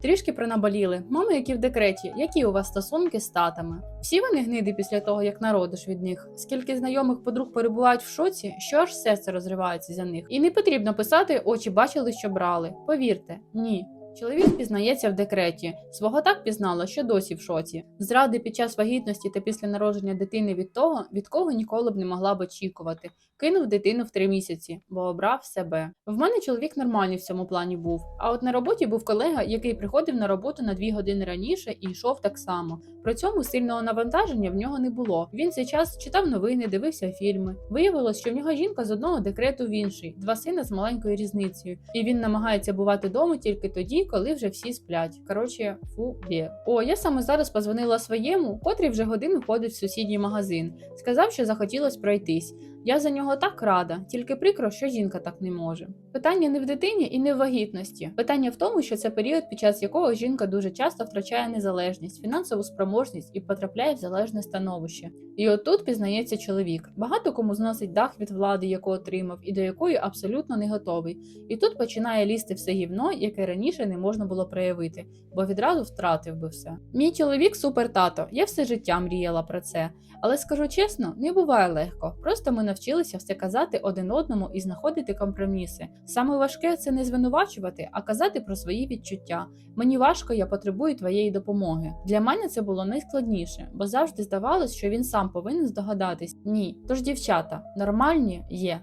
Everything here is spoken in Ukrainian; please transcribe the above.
Трішки принаболіли. Мами, які в декреті, які у вас стосунки з татами? Всі вони гниди після того, як народиш від них. Скільки знайомих подруг перебувають в шоці, що аж серце розривається за них. І не потрібно писати очі бачили, що брали. Повірте, ні. Чоловік пізнається в декреті. Свого так пізнала, що досі в шоці. Зради під час вагітності та після народження дитини від того, від кого ніколи б не могла б очікувати. Кинув дитину в три місяці, бо обрав себе. В мене чоловік нормальний в цьому плані був. А от на роботі був колега, який приходив на роботу на дві години раніше і йшов так само. При цьому сильного навантаження в нього не було. Він цей час читав новини, дивився фільми. Виявилось, що в нього жінка з одного декрету в інший, два сина з маленькою різницею, і він намагається бувати вдома тільки тоді, коли вже всі сплять. Коротше, фу є. О, я саме зараз позвонила своєму, котрий вже годину ходить в сусідній магазин. Сказав, що захотілось пройтись. Я за нього так рада, тільки прикро, що жінка так не може. Питання не в дитині і не в вагітності. Питання в тому, що це період, під час якого жінка дуже часто втрачає незалежність, фінансову спроможність і потрапляє в залежне становище. І отут пізнається чоловік. Багато кому зносить дах від влади, яку отримав, і до якої абсолютно не готовий. І тут починає лізти все гівно, яке раніше не можна було проявити, бо відразу втратив би все. Мій чоловік супер тато. Я все життя мріяла про це. Але скажу чесно, не буває легко. Просто ми навчилися все казати один одному і знаходити компроміси. Саме важке це не звинувачувати, а казати про свої відчуття. Мені важко, я потребую твоєї допомоги. Для мене це було найскладніше, бо завжди здавалось, що він сам повинен здогадатись. Ні. Тож, дівчата, нормальні є.